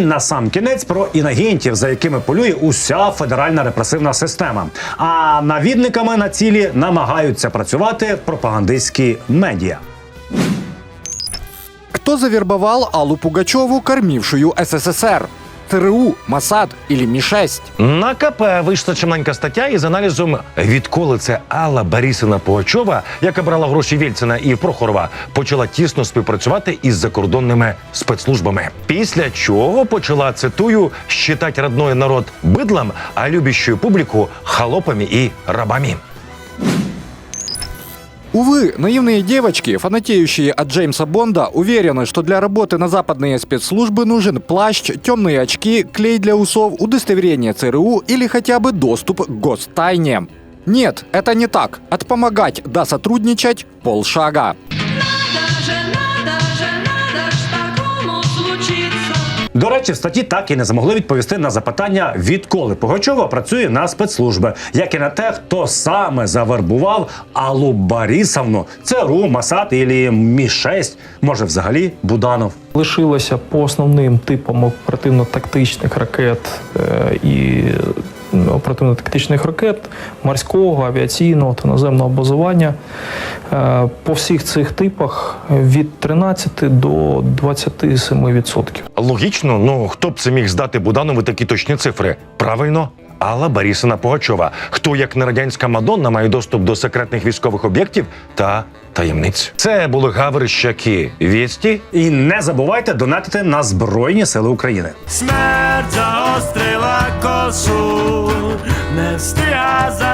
На сам кінець про інагентів, за якими полює уся федеральна репресивна система. А навідниками на цілі намагаються працювати пропагандистські медіа. Хто завірбував Аллу Пугачову, кормившую СССР? ЦРУ, Масад или Ми-6? На КП вийшла чимненька стаття із аналізом, відколи це Алла Борисівна Пугачова, яка брала гроші Вєльцина і Прохорова, почала тісно співпрацювати із закордонними спецслужбами. Після чого почала цитую щитать родной народ бидлом, а любящую публіку холопами і рабами. Увы, наивные девочки, фанатеющие от Джеймса Бонда, уверены, что для работы на западные спецслужбы нужен плащ, темные очки, клей для усов, удостоверение ЦРУ или хотя бы доступ к гостайне. Нет, это не так. От помогать до сотрудничать полшага. До речі, в статті так і не змогли відповісти на запитання, відколи Пугачова працює на спецслужби, як і на те, хто саме завербував Аллу Борисовну, ЦРУ, Масад і Мі-6, може взагалі Буданов. Лишилося по основним типам оперативно-тактичних ракет е, і оперативно-тактичних ракет морського, авіаційного та наземного базування. Е, По всіх цих типах від 13 до 27%. Логічно, ну хто б це міг здати Буданову такі точні цифри? Правильно. Алла Борисівна Пугачова. Хто як не радянська Мадонна має доступ до секретних військових об'єктів та таємниць? Це були Гаврищаки Вєсті І не забувайте донатити на Збройні Сили України. Смерть заострила косу, не встига за.